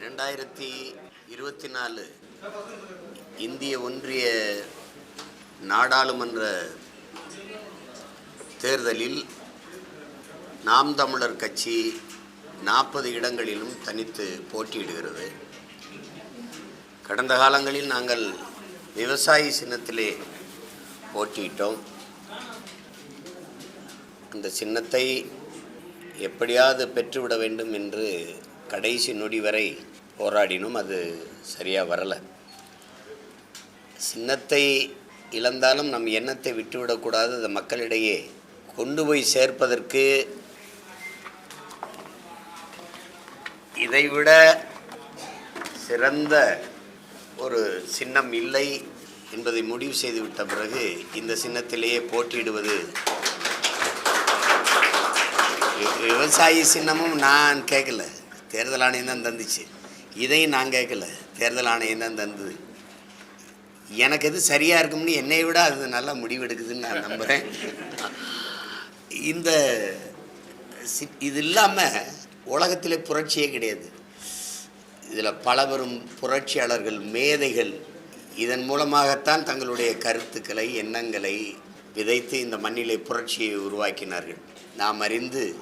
இரண்டாயிரத்தி இருபத்தி நாலு இந்திய ஒன்றிய நாடாளுமன்ற தேர்தலில் நாம் தமிழர் கட்சி நாற்பது இடங்களிலும் தனித்து போட்டியிடுகிறது. கடந்த காலங்களில் நாங்கள் விவசாயி சின்னத்திலே போட்டியிட்டோம். அந்த சின்னத்தை எப்படியாவது பெற்றுவிட வேண்டும் என்று கடைசி நொடி வரை போராடினோம் அது சரியாக வரலை. சின்னத்தை இழந்தாலும் நம் எண்ணத்தை விட்டுவிடக்கூடாது அதை மக்களிடையே கொண்டு போய் சேர்ப்பதற்கு இதைவிட சிறந்த ஒரு சின்னம் இல்லை என்பதை முடிவு செய்துவிட்ட பிறகு இந்த சின்னத்திலேயே போட்டியிடுவது வி- விவசாயி சின்னமும் நான் கேட்கல. தேர்தல் ஆணையம் தான் தந்துச்சு. இதையும் நான் கேட்கல. தேர்தல் ஆணையம் தான் தந்தது. எனக்கு எது சரியாக இருக்கும்னு என்னை விட அது நல்லா முடிவெடுக்குதுன்னு நான் நம்புகிறேன் இந்த சி- இது இல்லாமல் உலகத்தில் புரட்சியே கிடையாது. இதில் பல பெரும் புரட்சியாளர்கள் மேதைகள் இதன் மூலமாகத்தான் தங்களுடைய கருத்துக்களை எண்ணங்களை விதைத்து இந்த மண்ணிலே புரட்சியை உருவாக்கினார்கள். நாம் அறிந்து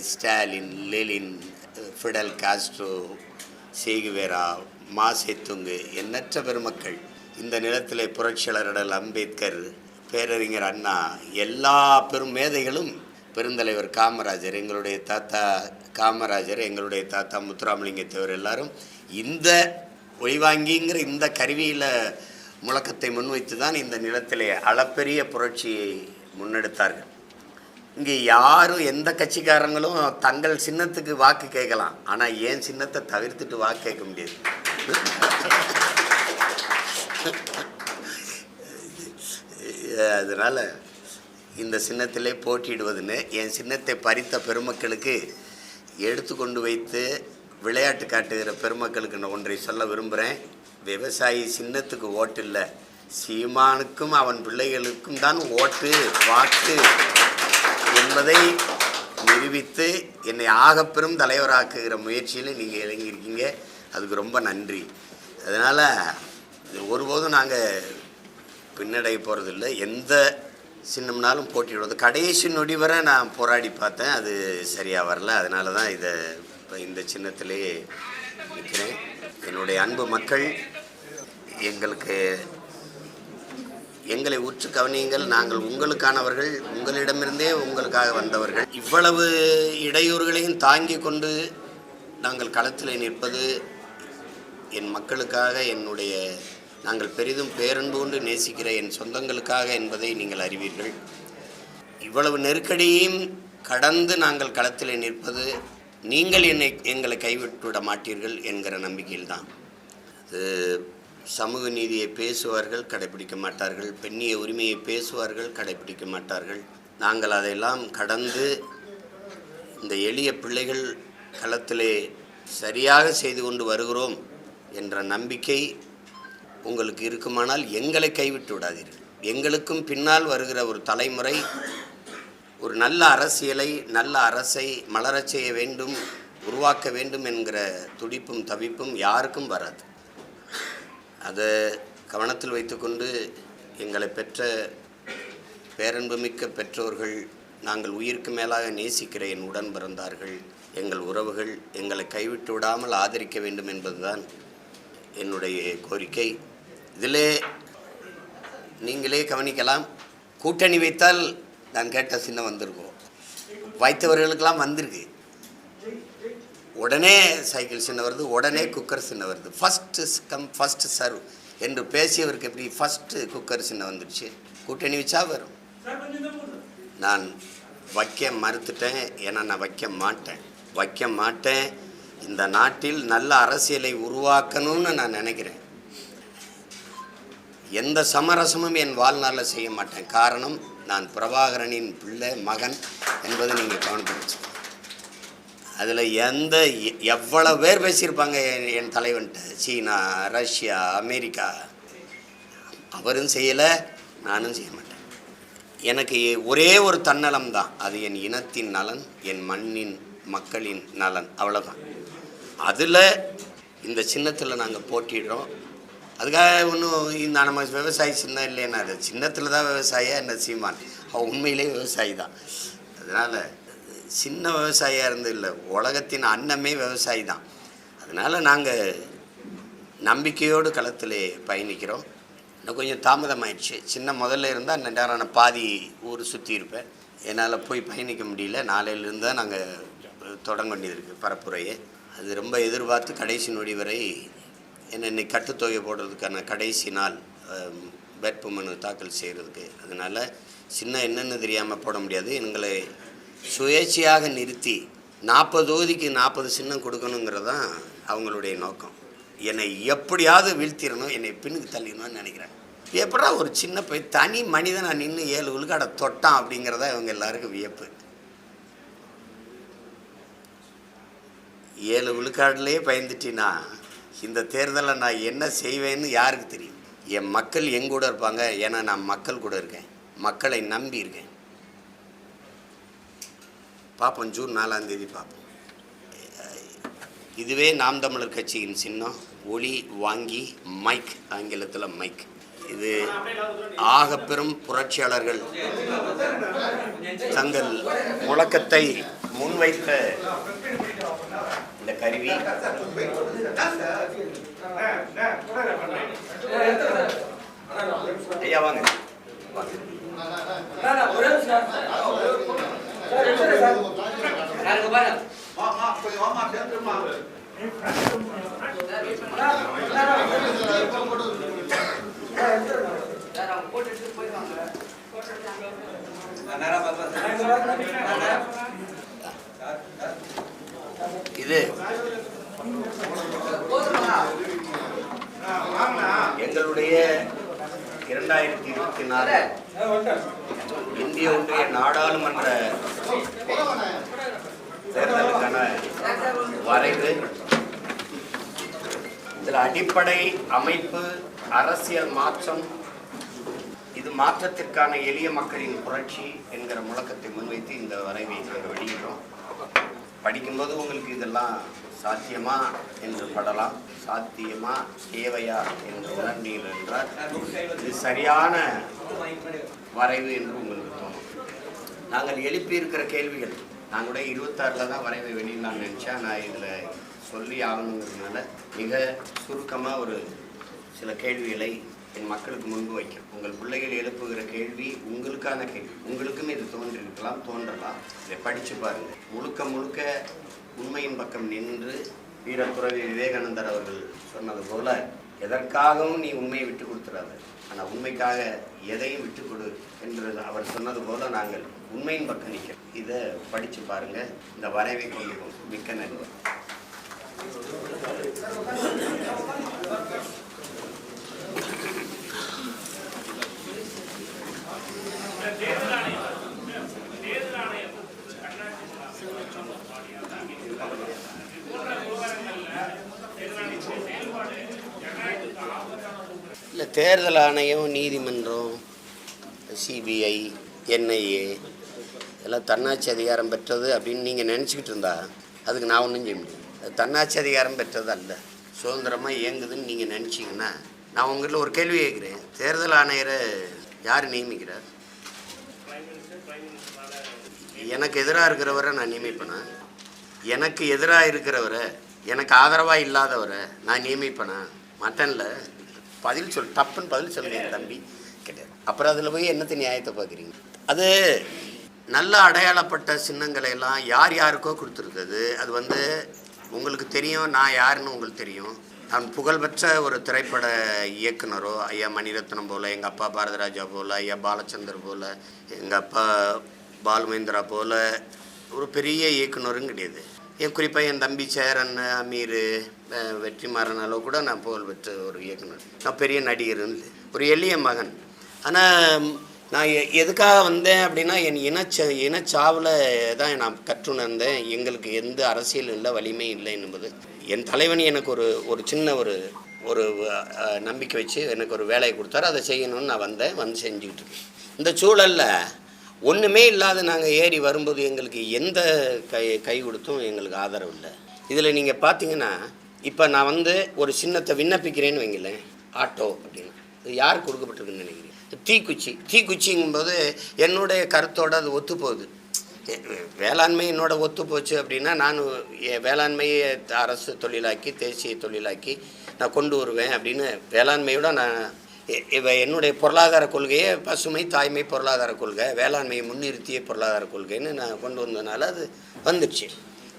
Stalin Lenin Fidel Castro Che Guevara Mao Tse tung. எண்ணற்ற பெருமக்கள் இந்த நிலத்திலே புரட்சியாளர்கள் அம்பேத்கர் பேரறிஞர் அண்ணா எல்லா பெரும் மேதைகளும் பெருந்தலைவர் காமராஜர் எங்களுடைய தாத்தா காமராஜர் எங்களுடைய தாத்தா முத்துராமலிங்க தேவர் எல்லாரும் இந்த ஒளிவாங்கிங்கிற இந்த கருவியில் முழக்கத்தை முன்வைத்து தான் இந்த நிலத்திலே அளப்பெரிய புரட்சியை முன்னெடுத்தார்கள். இங்கே யாரும் எந்த கட்சிக்காரங்களும் தங்கள் சின்னத்துக்கு வாக்கு கேட்கலாம். ஆனால் ஏன் சின்னத்தை தவிர்த்துட்டு வாக்கு கேட்க முடியாது? அதனால் இந்த சின்னத்திலே போட்டியிடுவதுன்னு என் சின்னத்தை பறித்த பெருமக்களுக்கு எடுத்து கொண்டு வைத்து விளையாட்டு காட்டுகிற பெருமக்களுக்கு நான் ஒன்றை சொல்ல விரும்புகிறேன் விவசாயி சின்னத்துக்கு ஓட்டு இல்லை. சீமானுக்கும் அவன் பிள்ளைகளுக்கும் தான் ஓட்டு வாக்கு. என்பதை நிரூபித்து என்னை ஆகப்பெரும் தலைவராக்குகிற முயற்சியில் நீங்கள் இறங்கியிருக்கீங்க. அதுக்கு ரொம்ப நன்றி. அதனால் ஒருபோதும் நாங்கள் பின்னடைய போகிறதில்ல எந்த சின்னம்னாலும் போட்டியிடுவது கடைசி நொடி வரை நான் போராடி பார்த்தேன். அது சரியாக வரல. அதனால தான் இதை இப்போ இந்த சின்னத்திலே நிற்கிறேன். என்னுடைய அன்பு மக்கள் எங்களுக்கு எங்களை உற்று கவனியுங்கள். நாங்கள் உங்களுக்கானவர்கள் உங்களிடமிருந்தே உங்களுக்காக வந்தவர்கள். இவ்வளவு இடையூறுகளையும் தாங்கி கொண்டு நாங்கள் களத்தில் நிற்பது என் மக்களுக்காக என்னுடைய நாங்கள் பெரிதும் பேரன்பு கொண்டு நேசிக்கிற என் சொந்தங்களுக்காக என்பதை நீங்கள் அறிவீர்கள். இவ்வளவு நெருக்கடியையும் கடந்து நாங்கள் களத்தில் நிற்பது நீங்கள் என்னை எங்களை கைவிட்டுவிட மாட்டீர்கள் என்கிற நம்பிக்கையில்தான். அது சமூக நீதியை பேசுவார்கள் கடைபிடிக்க மாட்டார்கள். பெண்ணிய உரிமையை பேசுவார்கள் கடைபிடிக்க மாட்டார்கள். நாங்கள் அதையெல்லாம் கடந்து இந்த எளிய பிள்ளைகள் களத்திலே சரியாக செய்து கொண்டு வருகிறோம் என்ற நம்பிக்கை உங்களுக்கு இருக்குமானால் எங்களை கைவிட்டு விடாதீர்கள். எங்களுக்கும் பின்னால் வருகிற ஒரு தலைமுறை ஒரு நல்ல அரசியலை நல்ல அரசை மலரச் செய்ய வேண்டும் உருவாக்க வேண்டும் என்கிற துடிப்பும் தவிப்பும் யாருக்கும் வராது. அதை கவனத்தில் வைத்துக்கொண்டு எங்களை பெற்ற பேரன்புமிக்க பெற்றோர்கள் நாங்கள் உயிருக்கு மேலாக நேசிக்கிற என் உடன் பிறந்தார்கள். எங்கள் உறவுகள் எங்களை கைவிட்டு விடாமல் ஆதரிக்க வேண்டும் என்பதுதான் என்னுடைய கோரிக்கை. இதிலே நீங்களே கவனிக்கலாம். கூட்டணி வைத்தால் நான் கேட்ட சின்னம் வந்திருக்கோம். வைத்தவர்களுக்கெல்லாம் வந்திருக்கு. உடனே சைக்கிள் சின்ன வருது உடனே குக்கர் சின்ன வருது. ஃபஸ்ட்டு கம் ஃபஸ்ட்டு சர்வ் என்று பேசியவருக்கு எப்படி ஃபஸ்ட்டு குக்கர் சின்ன வந்துடுச்சு? கூட்டணி வச்சா வரும். நான் வைக்க மறுத்துட்டேன் ஏன்னா நான் வைக்க மாட்டேன். வைக்க மாட்டேன். இந்த நாட்டில் நல்ல அரசியலை உருவாக்கணும்னு நான் நினைக்கிறேன். எந்த சமரசமும் என் வாழ்நாளில் செய்ய மாட்டேன். காரணம் நான் பிரபாகரனின் பிள்ளை மகன் என்பதை நீங்கள் கவனித்து அதில் எந்த எவ்வளோ பேர் பேசியிருப்பாங்க என் என் தலைவன்ட்ட? சீனா ரஷ்யா அமெரிக்கா. அவரும் செய்யலை நானும் செய்ய மாட்டேன். எனக்கு ஒரே ஒரு தன்னலம் தான். அது என் இனத்தின் நலன் என் மண்ணின் மக்களின் நலன் அவ்வளோதான் அதில் இந்த சின்னத்தில் நாங்கள் போட்டிடுறோம் அதுக்காக ஒன்றும் இந்த நம்ம விவசாயி சின்ன இல்லைன்னா அது சின்னத்தில் தான் விவசாயியா என்ன சீமான்? அவன் உண்மையிலே விவசாயி தான். அதனால் சின்ன விவசாயியாக இருந்து இல்லை உலகத்தின் அன்னமே விவசாயி தான். அதனால் நாங்கள் நம்பிக்கையோடு களத்தில் பயணிக்கிறோம். இன்னும் கொஞ்சம் தாமதமாயிடுச்சு. சின்ன முதல்ல இருந்தால் நேரம் நான் பாதி ஊர் சுற்றி இருப்பேன். என்னால் போய் பயணிக்க முடியல. நாளையிலேருந்து தான் நாங்கள் தொடங்க வேண்டியது இருக்குது பரப்புரையே. அது ரொம்ப எதிர்பார்த்து கடைசி நொடி வரை என்ன இன்னைக்கு கட்டுத்தொகை போடுறதுக்கான கடைசி நாள் வேட்புமனு தாக்கல் செய்கிறதுக்கு அதனால் சின்ன என்னென்னு தெரியாமல் போட முடியாது. எங்களை சுயேட்சையாக நிறுத்தி நாற்பது தொகுதிக்கு நாற்பது சின்னம் கொடுக்கணுங்கிறது தான் அவங்களுடைய நோக்கம். என்னை எப்படியாவது வீழ்த்திடணும் என்னை பின்னுக்கு தள்ளிடணும்னு நினைக்கிறேன். எப்படா ஒரு சின்ன போய் தனி மனிதனா நின்று ஏழு உள்காட தொட்டான் அப்படிங்கிறதா இவங்க எல்லாருக்கும் வியப்பு. ஏழு விழுக்காடுலேயே பயந்துட்டினா இந்த தேர்தலை நான் என்ன செய்வேன்னு யாருக்கு தெரியும்? என் மக்கள் எங்கூட இருப்பாங்க ஏன்னா நான் மக்கள் கூட இருக்கேன். மக்களை நம்பி இருக்கேன். பார்ப்போம் ஜூன் நாலாம் தேதி பார்ப்போம். இதுவே நாம் தமிழர் கட்சியின் சின்னம். ஒளி வாங்கி மைக் ஆங்கிலத்தில் மைக் இது ஆகப்பெரும் புரட்சியாளர்கள் தங்கள் முழக்கத்தை முன்வைத்த இந்த கருவி. ஐயா வாங்க. இது. எங்களுடைய இரண்டாயிரத்தி இருபத்தி நாலு இந்திய ஒன்றிய நாடாளுமன்ற தேர்தலுக்கான வரைவு. இதில் அடிப்படை அமைப்பு அரசியல் மாற்றம் இது மாற்றத்திற்கான எளிய மக்களின் புரட்சி என்கிற முழக்கத்தை முன்வைத்து இந்த வரைவை நாங்கள் வெளியிடுறோம். படிக்கும்போது உங்களுக்கு இதெல்லாம் சாத்தியமா என்று படலாம். சாத்தியமா தேவையா என்று உணர்ந்தீர்கள் என்றால் இது சரியான வரைவு என்று உங்களுக்கு நாங்கள் எழுப்பியிருக்கிற கேள்விகள். நான் கூட இருபத்தாறில் தான் வரைவை நான் நினச்சேன். நான் இதில் சொல்லி ஆகணுங்கிறதுனால மிக சுருக்கமாக ஒரு சில கேள்விகளை என் மக்களுக்கு முன்பு வைக்கும் உங்கள் பிள்ளைகள் எழுப்புகிற கேள்வி உங்களுக்கான கேள்வி. உங்களுக்கும் இது தோன்றிருக்கலாம் தோன்றலாம். இதை படித்து பாருங்கள் முழுக்க முழுக்க உண்மையின் பக்கம் நின்று வீரத்துறவி விவேகானந்தர் அவர்கள் சொன்னது போல எதற்காகவும் நீ உண்மையை விட்டு கொடுத்துறாத. ஆனால் உண்மைக்காக எதையும் விட்டு கொடு என்று அவர் சொன்னது போல நாங்கள் உண்மையின் பக்கம் நிற்கிறோம் இதை படித்து பாருங்கள் இந்த வரைவை கொண்டு மிக்க நன்றி. இல்லை தேர்தல் ஆணையம் நீதிமன்றம் சிபிஐ என்ஐஏ எல்லாம் தன்னாட்சி அதிகாரம் பெற்றது அப்படின்னு நீங்கள் நினச்சிக்கிட்டு இருந்தா அதுக்கு நான் ஒன்றும் செய்ய முடியும் அது தன்னாட்சி அதிகாரம் பெற்றது அல்ல சுதந்திரமாக இயங்குதுன்னு நீங்கள் நினச்சிங்கன்னா நான் உங்கள்கிட்ட ஒரு கேள்வி கேட்குறேன். தேர்தல் ஆணையரை யார் நியமிக்கிறார்? எனக்கு எதிராக இருக்கிறவரை நான் நியமிப்பேனா? எனக்கு எதிராக இருக்கிறவரை எனக்கு ஆதரவாக இல்லாதவரை நான் நியமிப்பேனா? மட்டனில். பதில் சொல் தப்புன்னு பதில் சொல்லுங்க என் தம்பி. கிடையாது அப்புறம் அதில் போய் என்னத்தை நியாயத்தை பார்க்குறீங்க? அது நல்ல அடையாளப்பட்ட சின்னங்களை எல்லாம் யார் யாருக்கோ கொடுத்துருக்குது. அது வந்து உங்களுக்கு தெரியும் நான் யாருன்னு உங்களுக்கு தெரியும். நான் புகழ்பெற்ற ஒரு திரைப்பட இயக்குனரோ ஐயா மணிரத்னம் போல் எங்கள் அப்பா பாரதிராஜா போல் ஐயா பாலச்சந்தர் போல் எங்கள் அப்பா பாலுமேந்திரா போல் ஒரு பெரிய இயக்குனரும் கிடையாது. என் குறிப்பாக என் தம்பி சேரன் அமீர் வெற்றிமாறன் அளவு கூட நான் புகழ் பெற்ற ஒரு இயக்குனர். நான் பெரிய நடிகர் ஒரு எளிய மகன். ஆனால் நான் எ- எதுக்காக வந்தேன் அப்படின்னா என் இனச்ச இனச்சாவில் தான் நான் கற்றுணர்ந்தேன். எங்களுக்கு எந்த அரசியல் இல்லை வலிமை இல்லை என்பது. என் தலைவன் எனக்கு ஒரு ஒரு சின்ன ஒரு ஒரு நம்பிக்கை வச்சு எனக்கு ஒரு வேலையை கொடுத்தாரு. அதை செய்யணும்னு நான் வந்தேன் வந்து செஞ்சுக்கிட்டு இருக்கேன். இந்த சூழலில் ஒன்றுமே இல்லாத நாங்கள் ஏறி வரும்போது எங்களுக்கு எந்த கை கை கொடுத்தும் எங்களுக்கு ஆதரவு இல்லை. இதில் நீங்கள் பார்த்தீங்கன்னா இப்போ நான் வந்து ஒரு சின்னத்தை விண்ணப்பிக்கிறேன்னு வைங்களேன் ஆட்டோ அப்படின்னு. இது யார் கொடுக்கப்பட்டிருக்குன்னு நினைக்கிறேன் தீக்குச்சி. தீக்குச்சிங்கும்போது என்னுடைய கருத்தோடு அது ஒத்து போகுது. வேளாண்மை என்னோட ஒத்து போச்சு அப்படின்னா நான் வேளாண்மையை அரசு தொழிலாக்கி தேசிய தொழிலாக்கி நான் கொண்டு வருவேன் அப்படின்னு வேளாண்மையோட நான் இவ என்னுடைய பொருளாதார கொள்கையே பசுமை தாய்மை பொருளாதார கொள்கை வேளாண்மையை முன்னிறுத்திய பொருளாதார கொள்கைன்னு நான் கொண்டு வந்ததுனால அது வந்துடுச்சு.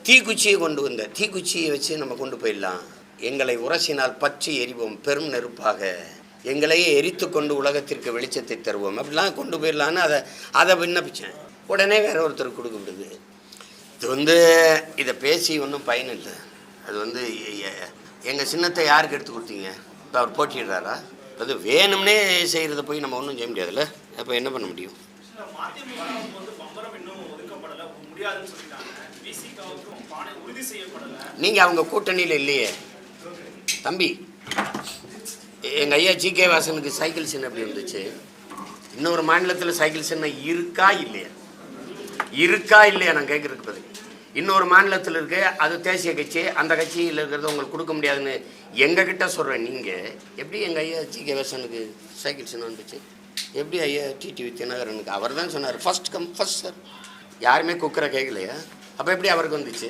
தீக்குச்சியை கொண்டு வந்த தீக்குச்சியை வச்சு நம்ம கொண்டு போயிடலாம். எங்களை உரசினால் பற்றி எரிவோம் பெரும் நெருப்பாக. எங்களையே எரித்து கொண்டு உலகத்திற்கு வெளிச்சத்தை தருவோம். அப்படிலாம் கொண்டு போயிடலான்னு அதை அதை விண்ணப்பித்தேன் உடனே வேற ஒருத்தருக்கு விடுது. இது வந்து இதை பேசி ஒன்றும் பயன் இல்லை. அது வந்து எங்கள் சின்னத்தை யாருக்கு எடுத்து கொடுத்தீங்க? இப்போ அவர் போட்டிடுறாரா அது வேணும்னே செய்கிறத போய் நம்ம ஒன்றும் செய்ய முடியாதுல்ல? அப்போ என்ன பண்ண முடியும்? நீங்கள் அவங்க கூட்டணியில் இல்லையே. தம்பி எங்கள் ஐயா ஜி கே வாசனுக்கு சைக்கிள் சின்ன எப்படி இருந்துச்சு? இன்னொரு மாநிலத்தில் சைக்கிள் சின்னம் இருக்கா இல்லையா? இருக்கா இல்லையா? நான் கேட்குறதுக்கு பதில். இன்னொரு மாநிலத்தில் இருக்கு அது தேசிய கட்சி அந்த கட்சியில் இருக்கிறது உங்களுக்கு கொடுக்க முடியாதுன்னு எங்கள் கிட்ட சொல்கிறேன் நீங்கள் எப்படி எங்கள் ஐயா ஜி கே வாசனுக்கு சைக்கிள் சின்னம் வந்துச்சு? எப்படி ஐயா டிடிவி தினகரனுக்கு அவர் தான் சொன்னார் ஃபர்ஸ்ட் கம் ஃபர்ஸ்ட் சார் யாருமே குக்கரை கேட்கலையா அப்போ எப்படி அவருக்கு வந்துச்சு?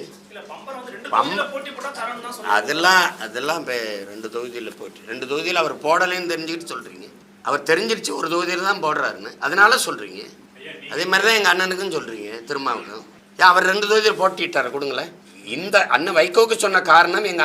அதெல்லாம் அதெல்லாம் இப்போ ரெண்டு தொகுதியில் போட்டு ரெண்டு தொகுதியில் அவர் போடலைன்னு தெரிஞ்சுக்கிட்டு சொல்கிறீங்க அவர் தெரிஞ்சிருச்சு ஒரு தொகுதியில் தான் போடுறாருன்னு. அதனால சொல்கிறீங்க அதே மாதிரி தான் எங்கள் அண்ணனுக்கும் சொல்கிறீங்க திருமாவுக்கும் அவர் ரெண்டு தொகுதியில் போட்டிட்டார் கொடுங்களேன். இந்த அண்ணன் வைகோக்கு சொன்ன காரணம் எங்கள்